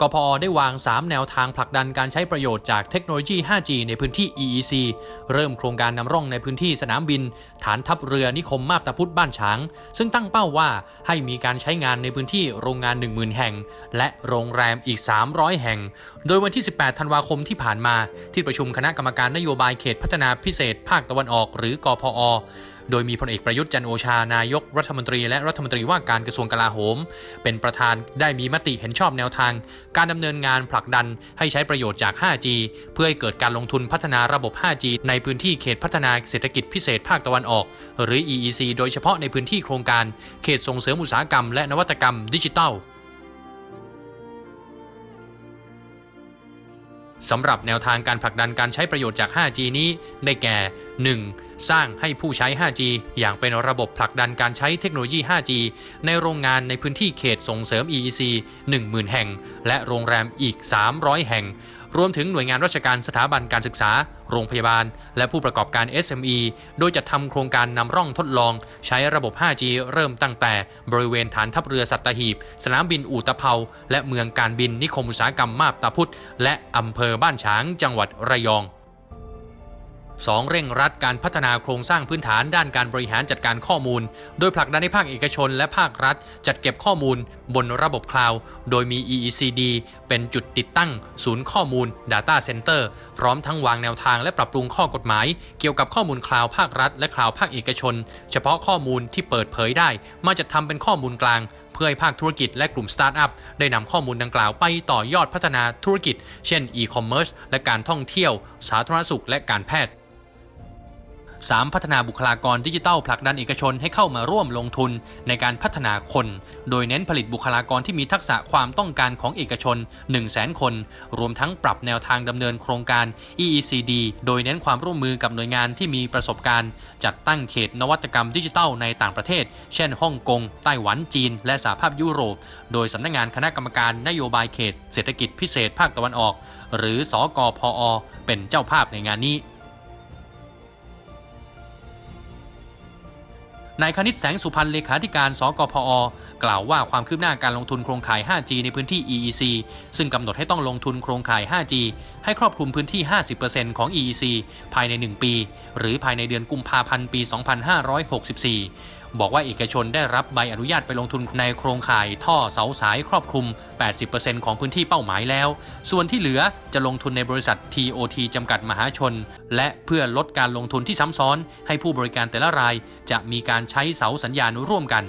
กพได้วาง 3 แนวทางผลักดันการใช้ประโยชน์จากเทคโนโลยี 5G ในพื้นที่ EEC เริ่มโครงการนำร่องในพื้นที่สนามบิน ฐานทัพเรือนิคมมาบตาพุธบ้านฉาง ซึ่งตั้งเป้าว่าให้มีการใช้งานในพื้นที่โรงงาน 10,000 แห่ง และโรงแรมอีก 300 แห่ง โดยวันที่ 18 ธันวาคมที่ผ่านมา ที่ประชุมคณะกรรมการนโยบายเขตพัฒนาพิเศษภาคตะวันออก หรือกพอ โดยมีพลเอกประยุทธ์จันโอชานายกรัฐมนตรีและรัฐมนตรีว่าการกระทรวงกลาโหม เป็นประธานได้มีมติเห็นชอบแนวทาง การดำเนินงานผลักดันให้ใช้ประโยชน์จาก 5G เพื่อให้เกิดการลงทุนพัฒนาระบบ 5G ในพื้นที่เขตพัฒนาเศรษฐกิจพิเศษภาคตะวันออก หรือ EEC โดยเฉพาะในพื้นที่โครงการ เขตส่งเสริมอุตสาหกรรมและนวัตกรรมดิจิทัลสำหรับแนวทางการผลักดันการใช้ประโยชน์จาก 5G นี้ ได้แก่ 1. สร้างให้ผู้ใช้ 5G อย่างเป็นระบบผลักดันการใช้เทคโนโลยี 5G ในโรงงานในพื้นที่เขตส่งเสริม EEC 10,000 แห่ง และโรงแรมอีก 300 แห่ง รวมถึงหน่วยงานราชการสถาบันการศึกษา โรงพยาบาล และผู้ประกอบการ SME โดยจัดทำโครงการนำร่องทดลอง ใช้ระบบ 5G เริ่มตั้งแต่บริเวณฐานทัพเรือสัตหีบ สนามบินอู่ตะเภา และเมืองการบินนิคมอุตสาหกรรมมาบตาพุธและอำเภอบ้านฉางจังหวัดระยอง 2. เร่งรัดการพัฒนาโครงสร้างพื้นฐานด้านการบริหารจัดการข้อมูล โดยผลักดันให้ภาคเอกชนและภาครัฐ จัดเก็บข้อมูล บนระบบคลาวด์โดยมี EECD เป็นจุดติดตั้ง ศูนย์ข้อมูล Data Center พร้อมทั้งวางแนวทางและปรับปรุงข้อกฎหมาย เกี่ยวกับข้อมูลคลาวด์ภาครัฐ และคลาวด์ภาคเอกชน เฉพาะข้อมูลที่เปิดเผยได้ มาจัดทำเป็นข้อมูลกลางเพื่อให้ภาคธุรกิจและกลุ่มสตาร์ทอัพได้นำข้อมูลดังกล่าวไปต่อยอดพัฒนาธุรกิจ เช่นอีคอมเมิร์ซและการท่องเที่ยว สาธารณสุขและการแพทย์ 3. พัฒนาบุคลากรดิจิทัลผลักดันเอกชนให้เข้ามาร่วมลงทุนในการพัฒนาคน โดยเน้นผลิตบุคลากรที่มีทักษะความต้องการของเอกชน 1 0 0 0 0แคน รวมทั้งปรับแนวทางดำเนินโครงการ EECD โดยเน้นความร่วมมือกับหน่วยงานที่มีประสบการณ์ จัดตั้งเขตนวัตกรรมดิจิทัลในต่างประเทศ เช่นฮ่องกง ไต้หวันจีน และสหภาพยุโรป โดยสำนักงานคณะกรรมการนโยบายเขต เศรษฐกิจพิเศษภาคตะวันออก หรือสอกพอเป็นเจ้าภาพในงานนี้ นายคณิตแสงสุพรรณเลขาธิการ สกพอ กล่าวว่าความคืบหน้าการลงทุนโครงข่าย 5G ในพื้นที่ EEC ซึ่งกำหนดให้ต้องลงทุนโครงข่าย 5G ให้ครอบคลุมพื้นที่ 50%ของ EEC ภายใน 1 ปี หรือภายในเดือนกุมภาพันธ์ ปี 2564 บอกว่าเอกชนได้รับใบอนุญาตไปลงทุนในโครงข่ายท่อเสาสายครอบคลุม 80%ของพื้นที่เป้าหมายแล้ว ส่วนที่เหลือจะลงทุนในบริษัท TOT จำกัดมหาชน และเพื่อลดการลงทุนที่ซ้ำซ้อน ให้ผู้บริการแต่ละราย จะมีการใช้เสาสัญญาณร่วมกัน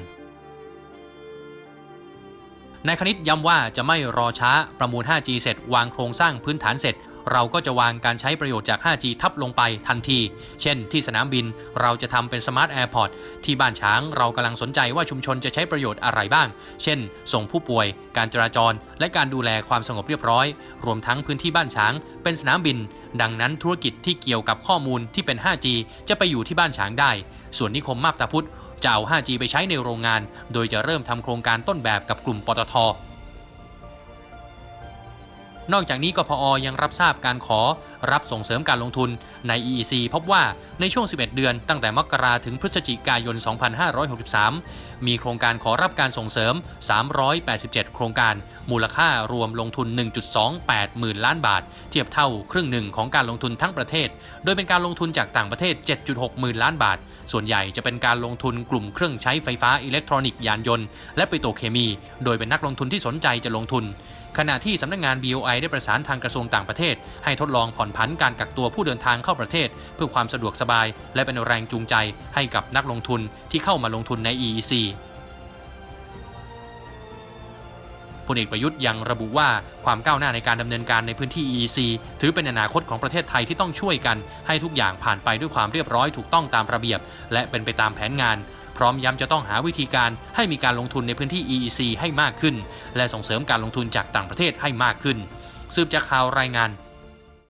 นายคณิตย้ำว่าจะไม่รอช้าประมูล 5G เสร็จ วางโครงสร้างพื้นฐานเสร็จ เราก็จะวางการใช้ประโยชน์จาก 5G ทับลงไปทันที เช่น ที่สนามบินเราจะทำเป็นสมาร์ทแอร์พอร์ตที่บ้านช้างเรากำลังสนใจว่าชุมชนจะใช้ประโยชน์อะไรบ้าง เช่น ส่งผู้ป่วย การจราจร และการดูแลความสงบเรียบร้อย รวมทั้งพื้นที่บ้านช้าง เป็นสนามบิน ดังนั้นธุรกิจที่เกี่ยวกับข้อมูลที่เป็น 5G จะไปอยู่ที่บ้านช้างได้ ส่วนนิคมมาบตาพุธจะเอา 5G ไปใช้ในโรงงาน โดยจะเริ่มทำโครงการต้นแบบกับกลุ่มปตท นอกจากนี้กพอยังรับทราบการขอรับส่งเสริมการลงทุนใน EEC พบว่าในช่วง 11 เดือน ตั้งแต่มกราถึงพฤศจิกายน 2563 มีโครงการขอรับการส่งเสริม 387 โครงการ มูลค่ารวมลงทุน 1.28 หมื่นล้านบาท เทียบเท่าครึ่งหนึ่งของการลงทุนทั้งประเทศ โดยเป็นการลงทุนจากต่างประเทศ 7.6 หมื่นล้านบาท ส่วนใหญ่จะเป็นการลงทุนกลุ่มเครื่องใช้ไฟฟ้าอิเล็กทรอนิกส์ยานยนต์ และปิโตรเคมี โดยเป็นนักลงทุนที่สนใจจะลงทุน ขณะที่สำนักงงาน BOI ได้ประสานทางกระทรวงต่างประเทศ ให้ทดลองผ่อนผันการกักตัวผู้เดินทางเข้าประเทศ เพื่อความสะดวกสบาย และเป็นแรงจูงใจให้กับนักลงทุนที่เข้ามาลงทุนใน EEC พลเอกประยุทธ์ยังระบุว่าความก้าวหน้าในการดำเนินการในพื้นที่ EEC ถือเป็นอนาคตของประเทศไทยที่ต้องช่วยกัน ให้ทุกอย่างผ่านไปด้วยความเรียบร้อยถูกต้องตามระเบียบ และเป็นไปตามแผนงาน พร้อมย้ำจะต้องหาวิธีการให้มีการลงทุนในพื้นที่ EEC ให้มากขึ้น และส่งเสริมการลงทุนจากต่างประเทศให้มากขึ้น สืบจากข่าวรายงาน